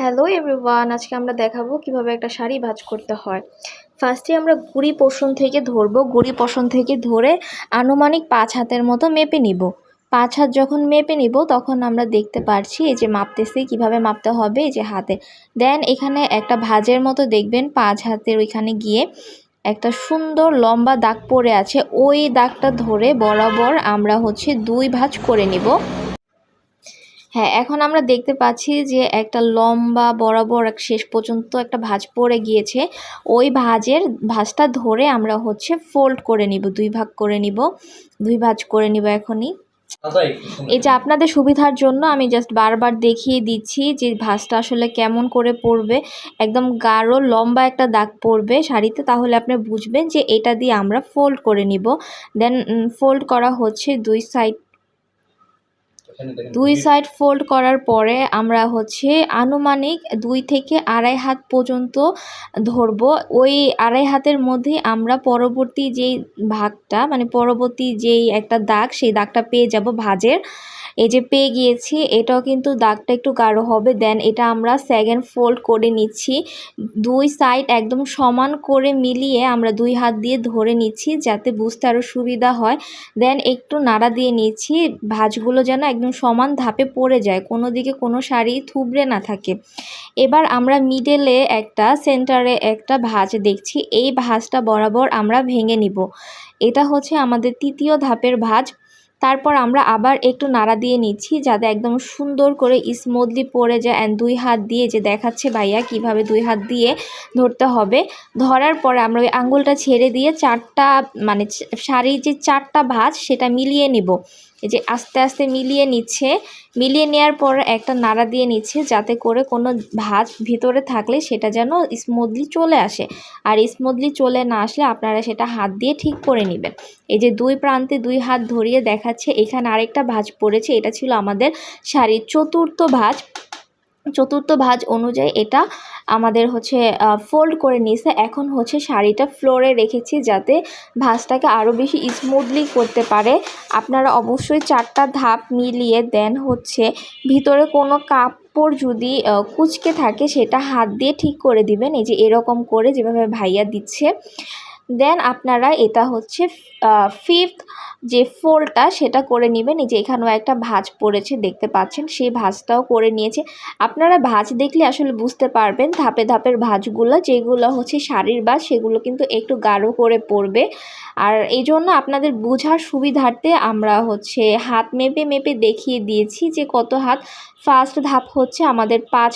Hello everyone, আজকে আমরা দেখাবো কীভাবে একটা শাড়ি ভাঁজ করতে হয়। ফার্স্টে আমরা গুড়ি পোষণ থেকে ধরবো। গুড়ি পোষণ থেকে ধরে আনুমানিক পাঁচ হাতের মতো মেপে নিব। পাঁচ হাত যখন মেপে নিব, তখন আমরা দেখতে পারছি এই যে মাপতেছি, কীভাবে মাপতে হবে এই যে হাতে। দেন এখানে একটা ভাঁজের মতো দেখবেন, পাঁচ হাতের ওইখানে গিয়ে একটা সুন্দর লম্বা দাগ পড়ে আছে। ওই দাগটা ধরে বরাবর আমরা হচ্ছে দুই ভাঁজ করে নিব। হ্যাঁ এখন আমরা দেখতে পাচ্ছি যে একটা লম্বা বরাবর এক শেষ পর্যন্ত একটা ভাঁজ পড়ে গিয়েছে। ওই ভাঁজের ভাঁজটা ধরে আমরা হচ্ছে ফোল্ড করে নিব দুই ভাগ করে নিব দুই ভাঁজ করে নিব এখনই। এই যে আপনাদের সুবিধার জন্য আমি জাস্ট বারবার দেখিয়ে দিচ্ছি যে ভাঁজটা আসলে কেমন করে পড়বে। একদম গাঢ় লম্বা একটা দাগ পড়বে শাড়িতে তাহলে আপনি বুঝবেন যে এটা দিয়ে আমরা ফোল্ড করে নিব। দেন ফোল্ড করা হচ্ছে দুই সাইড দুই সাইড ফোল্ড করার পরে আমরা হচ্ছে আনুমানিক দুই থেকে আড়াই হাত পর্যন্ত ধরবো। ওই আড়াই হাতের মধ্যে আমরা পরবর্তী যেই ভাগটা মানে পরবর্তী যেই একটা দাগ সেই দাগটা পেয়ে যাব ভাজের। এই যে পেয়ে গিয়েছি এটাও কিন্তু দাগটা একটু গাঢ় হবে। দেন এটা আমরা সেকেন্ড ফোল্ড করে নিচ্ছি। দুই সাইড একদম সমান করে মিলিয়ে আমরা দুই হাত দিয়ে ধরে নিচ্ছি যাতে বুঝতে আরও সুবিধা হয়। দেন একটু নাড়া দিয়ে নিচ্ছি। ভাঁজগুলো যেন একদম সমান ধাপে পড়ে যায়, কোনো দিকে কোনো শাড়ি থুবড়ে না থাকে। এবার আমরা মিডেলে একটা সেন্টারে একটা ভাঁজ দেখছি, এই ভাঁজটা বরাবর আমরা ভেঙে নিব। এটা হচ্ছে আমাদের তৃতীয় ধাপের ভাঁজ। তারপর আমরা আবার একটু নাড়া দিয়ে নিচ্ছি যাতে একদম সুন্দর করে স্মুথলি পড়ে যায় অ্যান্ড দুই হাত দিয়ে যে দেখাচ্ছে ভাইয়া কীভাবে দুই হাত দিয়ে ধরতে হবে। ধরার পরে আমরা ওই আঙুলটা ছেড়ে দিয়ে চারটা মানে শাড়ির যে চারটা ভাঁজ সেটা মিলিয়ে নিব। এই যে আস্তে আস্তে মিলিয়ে নিচ্ছে, মিলিয়ে নেওয়ার পর একটা নাড়া দিয়ে নিচ্ছে যাতে করে কোনো ভাত ভিতরে থাকলে সেটা যেন স্মুথলি চলে আসে। আর স্মুথলি চলে না আসলে আপনারা সেটা হাত দিয়ে ঠিক করে নেবেন। এই যে দুই প্রান্তে দুই হাত ধরিয়ে দেখাচ্ছে, এখানে আরেকটা ভাঁজ পড়েছে, এটা ছিল আমাদের শাড়ির চতুর্থ ভাঁজ। চতুর্থ ভাঁজ অনুযায়ী এটা আমাদের হচ্ছে ফোল্ড করে নিয়েছে। এখন হচ্ছে শাড়িটা ফ্লোরে রেখেছি যাতে ভাঁজটাকে আরও বেশি স্মুথলি করতে পারে। আপনারা অবশ্যই চারটা ধাপ মিলিয়ে দেন হচ্ছে, ভিতরে কোনো কাপ কাপড় যদি কুচকে থাকে সেটা হাত দিয়ে ঠিক করে দিবেন। এই যে এরকম করে যেভাবে ভাইয়া দিচ্ছে। দেন আপনারা এটা হচ্ছে ফিফথ যে ফোল্ডটা সেটা করে নেবেন। এই যে এখানেও একটা ভাঁজ পড়েছে, দেখতে পাচ্ছেন, সেই ভাঁজটাও করে নিয়েছে। আপনারা ভাঁজ দেখলে আসলে বুঝতে পারবেন ধাপে ধাপের ভাঁজগুলো, যেগুলো হচ্ছে শাড়ির ভাঁজ, সেগুলো কিন্তু একটু গাঢ় করে পড়বে। আর এই জন্য আপনাদের বোঝার সুবিধার্থে আমরা হচ্ছে হাত মেপে মেপে দেখিয়ে দিয়েছি যে কত হাত। ফার্স্ট ধাপ হচ্ছে আমাদের পাঁচ